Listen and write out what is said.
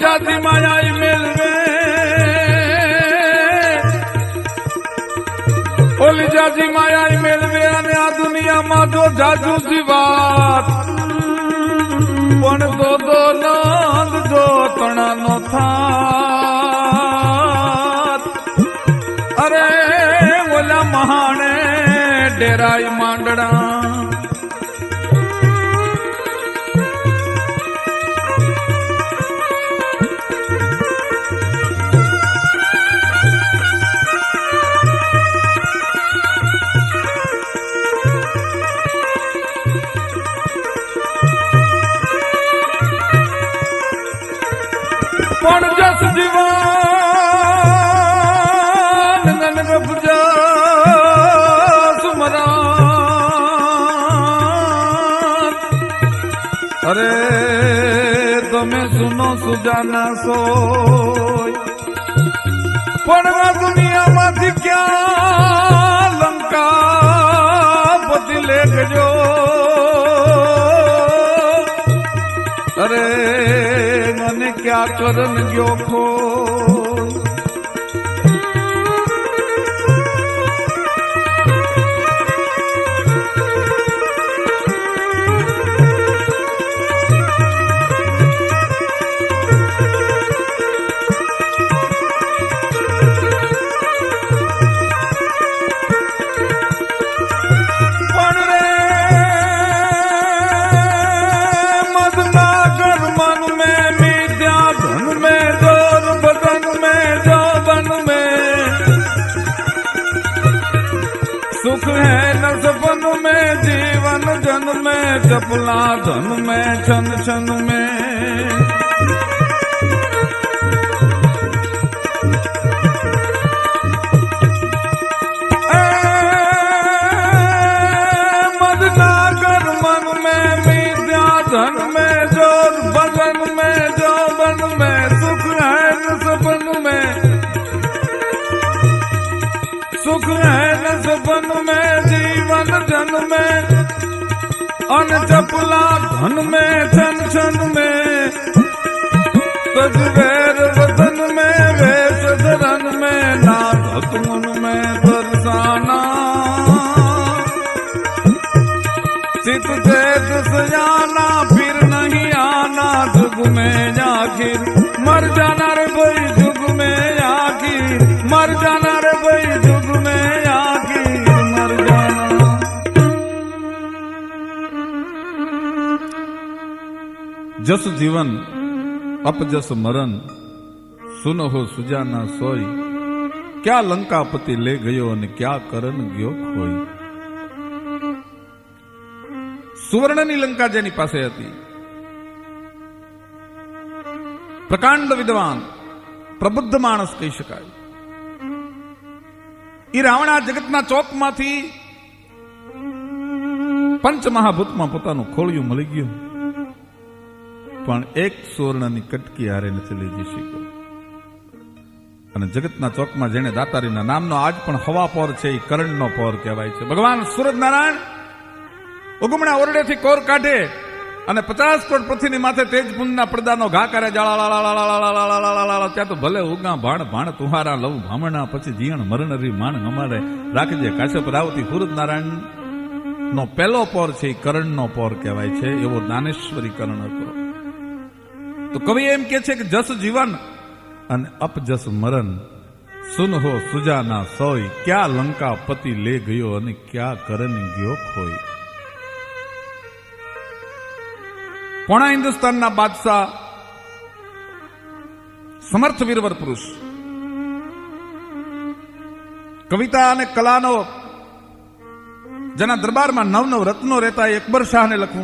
જાતિ માયા મેલવે. ઓલી જાતિ માયા મેલવે અને આ દુનિયામાં જો જાજુ જીવાત. પણ તો તો નંદ જો તણાનો થાત. અરે ઓલા મહાણે ડેરાય માંડણા પણ જસ જીવાન નન ગભજા સુમરા અરે તમે સુનો સુજાના સો પણ આ દુનિયામાંથી ક્યાં લંકા પતિ લેખજો? મને ક્યાં કરન चपला धन में छन छन में અન ચપલા ધન મે છન છન મે. તજવેર વતન મે, વેશ ધરન મે. ના ધતુન મે દર્શાના. ચિત ચેત સજાના ફિર નહીં આના. જુગ મે જાખીર મર જાનાર કોઈ જુગ મે આખીર મર જા જસ જીવન, અપજસ મરણ સુનહો સુજાના સોય. ક્યાં લંકાપતિ લે ગયો અને ક્યાં કરણ ગયો ખોઈ સુવર્ણની લંકા જેની પાસે હતી. પ્રકાંડ વિદ્વાન, પ્રબુદ્ધ માણસ કહી શકાય. એ રાવણ આ જગતના ચોકમાંથી પંચમહાભૂતમાં પોતાનું ખોળિયું મળી ગયું. પણ એક સુવર્ણની કટકી હારે નથી લઈ જઈ શક્યો અને જગતના ચોકમાં જેને દાતારીના નામનો આજ પણ હવા પોર છે એ કરણનો પોર કહેવાય છે. ભગવાન સુરત નારાયણ ઉગમણા ઓરડેથી કોર કાઢે અને પચાસ કોટ પૃથ્વીની માથે તેજપુંજના પડદાનો ઘા કરે ત્યાં તો ભલે ઉગા ભાણ ભાણ તુહારા લવ ભામણા પછી જીણ મરણ રી માણ અમારે રાખજે કાશ્યપ રાવતી સુરત નારાયણ નો પહેલો પોર છે એ કરણનો પોર કહેવાય છે, એવો દાનેશ્વરી કરણ હતો. તો કવિ એમ કે છે કે જસ જીવન અને અપજસ મરણ. સુન હો સુજાના સોય, ક્યાં લંકા પતિ લે ગયો અને ક્યાં કરણ ગયો ખોય. પોણા હિન્દુસ્તાનના બાદશાહ સમર્થ વીરવર પુરુષ. કવિતા અને કલાનો જેના દરબારમાં નવ નવ રત્નો રહેતા એ અકબર શાહને લખવું